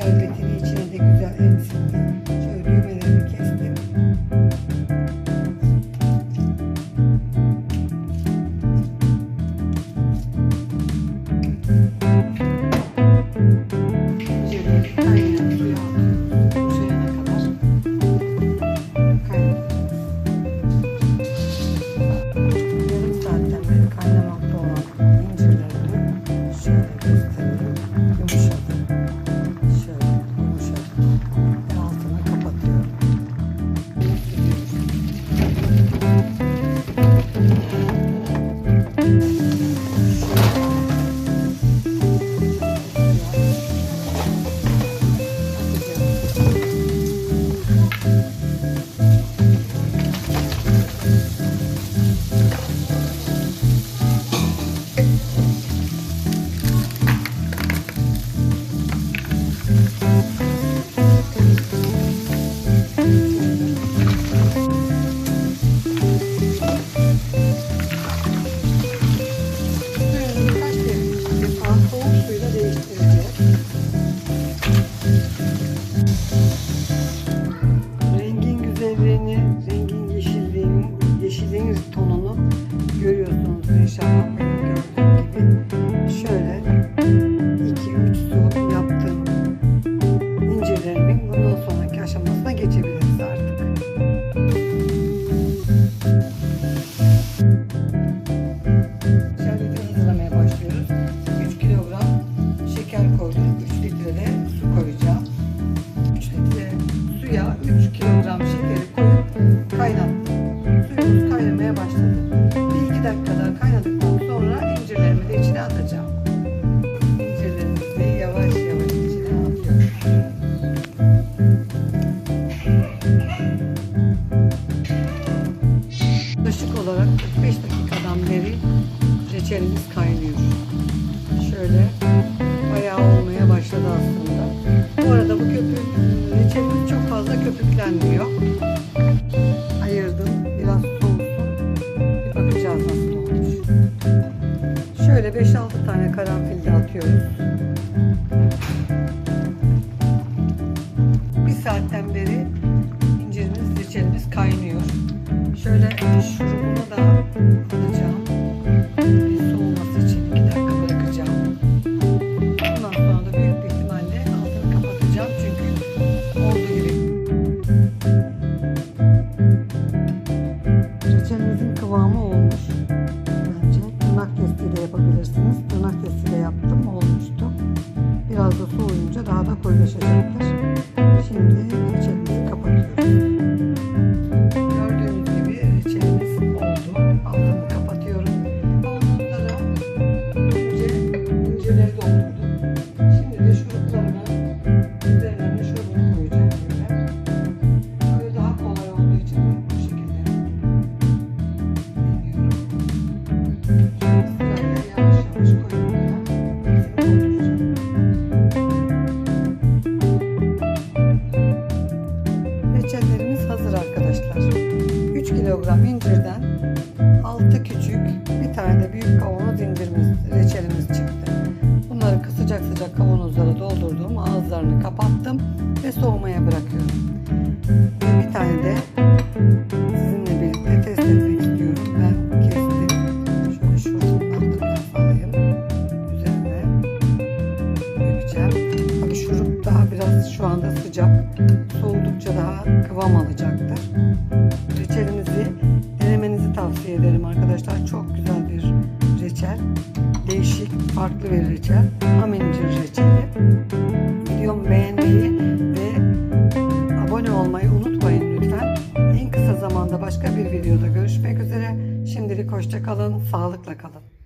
shall begin. 1,5 kilogram şekeri koyup kaynattım. Suyumuz kaynamaya başladı. Bir iki dakika daha kaynadıktan sonra incirlerimi de içine atacağım. İncirlerimizi yavaş yavaş içine atıyorum. Yaklaşık olarak 45 dakikadan beri reçelimiz kaynıyor. Şöyle bayağı olmaya başladı aslında. Bu arada bu köpüğün köpüklenmiyor. Ayırdım. Biraz soğusun. Bir bakacağız nasıl olmuş. Şöyle 5-6 tane karanfil de atıyoruz. Bir saatten beri incirimiz, reçelimiz kaynıyor. Şöyle şurubunu da alacağım. for this is. Kilogram incirden 6 küçük bir tane de büyük kavanoz incirimiz, reçelimiz çıktı. Bunları sıcak sıcak kavanozlara doldurdum. Ağızlarını kapattım ve soğumaya bırakıyorum. Bir tane de Ham incir reçeli. Videomu beğenmeyi ve abone olmayı unutmayın lütfen. En kısa zamanda başka bir videoda görüşmek üzere. Şimdilik hoşça kalın, sağlıkla kalın.